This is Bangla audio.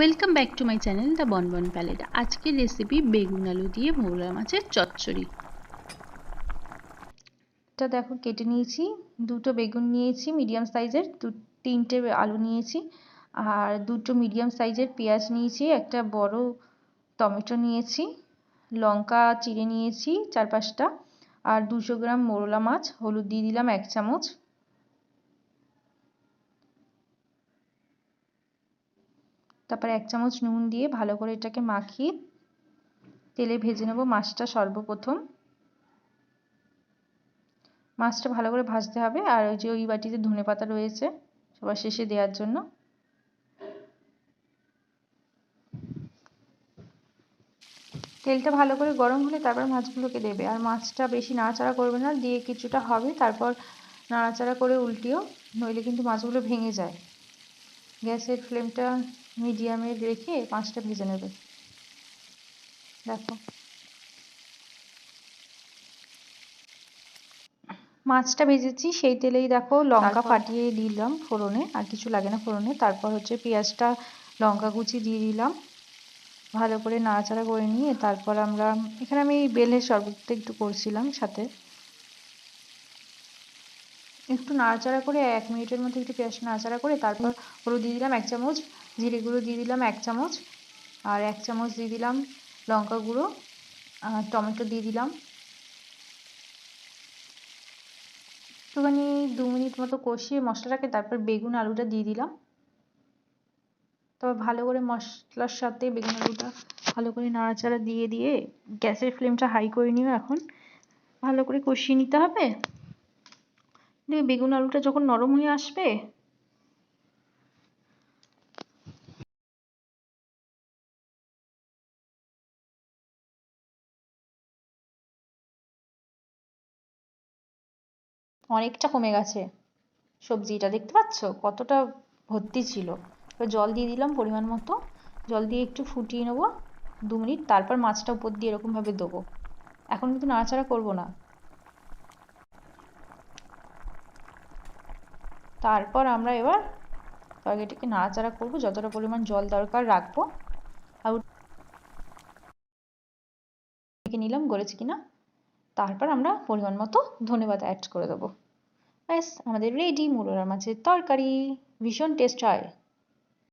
Welcome back to my channel the bonbon palette আজকের রেসিপি বেগুন আলু দিয়ে মোগলা মাছের চচ্চড়ি। এটা দেখো, কেটে নিয়েছি। দুটো বেগুন নিয়েছি মিডিয়াম সাইজের দু তিনটে আলু নিয়েছি। আর দুটো মিডিয়াম সাইজের পেঁয়াজ নিয়েছি, একটা বড় টমেটো নিয়েছি, লঙ্কা চিড়ে নিয়েছি চার পাঁচটা। আর দুশো গ্রাম মোরলা মাছ, হলুদ দিয়ে দিলাম এক চামচ। তারপরে এক চামচ নুন দিয়ে ভালো করে এটাকে মাখিয়ে তেলে ভেজে নেব মাছটা সর্বপ্রথম। মাছটা ভালো করে ভাজতে হবে আর ওই যে ওই বাটিতে ধনে পাতা রয়েছে সবার শেষে দেওয়ার জন্য। তেলটা ভালো করে গরম হলে তারপর মাছগুলোকে দেবে আর মাছটা বেশি নাড়াচাড়া করবে না, দিয়ে কিছুটা হবে তারপর নাড়াচাড়া করে উল্টিও, নইলে কিন্তু মাছগুলো ভেঙে যায়। গ্যাসের ফ্লেমটা মিডিয়ামে রেখে মাছটা ভেজে নেবে। দেখো। মাছটা ভেজেছি সেই তেলেই দেখো লঙ্কা ফাটিয়ে দিলাম ফোড়নে আর কিছু লাগে না ফোড়নে। তারপর হচ্ছে পেঁয়াজটা লঙ্কা কুচি দিয়ে দিলাম। ভালো করে নাড়াচাড়া করে নিয়ে তারপর আমরা এখানে আমি বেলের শরবতটা একটু করছিলাম সাথে। একটু নাড়াচাড়া করে এক মিনিটের মধ্যে একটু পেঁয়াজ নাড়াচাড়া করে তারপর হলুদ দিয়ে দিলাম এক চামচ, জিরে গুঁড়ো দিয়ে দিলাম এক চামচ, আর এক চামচ দিয়ে দিলাম লঙ্কা গুঁড়ো, আর টমেটো দিয়ে দিলাম। একটুখানি দু মিনিট মতো কষিয়ে মশলাটাকে তারপর বেগুন আলুটা দিয়ে দিলাম। তবে ভালো করে মশলার সাথে বেগুন আলুটা ভালো করে নাড়াচাড়া দিয়ে দিয়ে গ্যাসের ফ্লেমটা হাই করে নিও এখন। ভালো করে কষিয়ে নিতে হবে। দিয়ে বেগুন আলুটা যখন নরম হয়ে আসবে? অনেকটা কমে গেছে। সবজিটা দেখতে পাচ্ছ? কতটা ভর্তি ছিল। এবার জল দিয়ে দিলাম পরিমাণ মতো। জল দিয়ে একটু ফুটিয়ে নেব। দু মিনিট, তারপর মাছটা উপর দিয়ে এরকমভাবে দেবো। এখন কিন্তু নাড়াচাড়া করব না। তারপর আমরা এবার তরকারিটিকে নাড়াচাড়া করব, যতটা পরিমাণ জল দরকার রাখব। আর নিলাম গলেছে কিনা? তারপর আমরা পরিমাণ মতো ধনেপাতা অ্যাড করে দেবো। ব্যাস, আমাদের রেডি মুরোরা মাছের তরকারি। ভীষণ টেস্ট হয়।